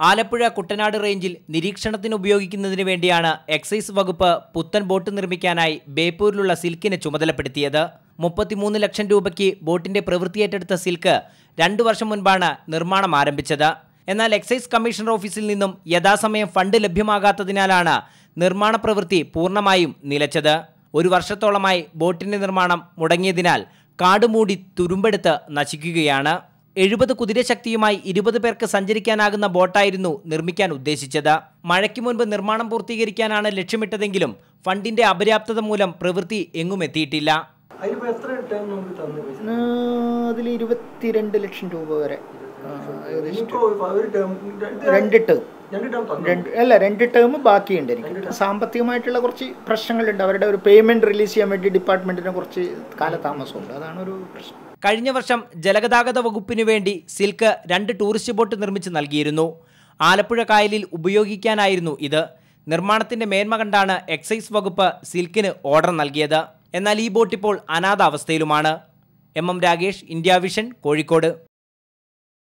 ആലപ്പുഴ കുട്ടനാട് റേഞ്ചിൽ നിരീക്ഷണത്തിന് ഉപയോഗിക്കുന്നതിന് വേണ്ടിയാണ് എക്സൈസ് വകുപ്പ് പുത്തൻ ബോട്ട് നിർമ്മിക്കാനായി ബേപ്പൂരിലുള്ള സിൽക്കിനെ ചുമതലപ്പെടുത്തിയത്. മുപ്പത്തിമൂന്ന് ലക്ഷം രൂപയ്ക്ക് ബോട്ടിന്റെ പ്രവൃത്തി ഏറ്റെടുത്ത സിൽക്ക് രണ്ടു വർഷം മുൻപാണ് നിർമ്മാണം ആരംഭിച്ചത്. എന്നാൽ എക്സൈസ് കമ്മീഷണർ ഓഫീസിൽ നിന്നും യഥാസമയം ഫണ്ട് ലഭ്യമാകാത്തതിനാലാണ് നിർമ്മാണ പ്രവൃത്തി പൂർണമായും നിലച്ചത്. ഒരു വർഷത്തോളമായി ബോട്ടിന്റെ നിർമ്മാണം മുടങ്ങിയതിനാൽ കാടുമൂടി തുരുമ്പെടുത്ത് നശിക്കുകയാണ്. എഴുപത് കുതിരശക്തിയുമായി ഇരുപത് പേർക്ക് സഞ്ചരിക്കാനാകുന്ന ബോട്ടായിരുന്നു നിർമ്മിക്കാൻ ഉദ്ദേശിച്ചത്. മഴയ്ക്ക് മുൻപ് നിർമ്മാണം പൂർത്തീകരിക്കാനാണ് ലക്ഷ്യമിട്ടതെങ്കിലും ഫണ്ടിന്റെ അപര്യാപ്തത മൂലം പ്രവൃത്തി എങ്ങും എത്തിയിട്ടില്ല. അതിലിപ്പോ എത്ര ടേം നമുക്ക് തന്നു അതിൽ ഇരുപത്തിരണ്ട് ലക്ഷം രൂപ വരെ. രണ്ട് ടേം രണ്ട് ടേം അല്ല രണ്ട് ടേം ബാക്കിയുണ്ട് എനിക്ക്. സാമ്പത്തികമായിട്ടുള്ള കുറച്ച് പ്രശ്നങ്ങളുണ്ട്. അവരുടെ ഒരു പേയ്മെന്റ് റിലീസ് ചെയ്യാൻ വേണ്ടി ഡിപ്പാർട്ട്മെന്റിനെ കുറച്ച് കാലതാമസമുണ്ട്. അതാണ് ഒരു പ്രശ്നം. കഴിഞ്ഞ വർഷം ജലഗതാഗത വകുപ്പിനു വേണ്ടി സിൽക്ക് രണ്ട് ടൂറിസ്റ്റ് ബോട്ട് നിർമ്മിച്ച് നൽകിയിരുന്നു. ആലപ്പുഴ കായലിൽ ഉപയോഗിക്കാനായിരുന്നു ഇത്. നിർമ്മാണത്തിന്റെ മേന്മ കണ്ടാണ് എക്സൈസ് വകുപ്പ് സിൽക്കിന് ഓർഡർ നൽകിയത്. എന്നാൽ ഈ ബോട്ട് ഇപ്പോൾ അനാഥാവസ്ഥയിലുമാണ്. M M Ragesh India vision Kozhikode.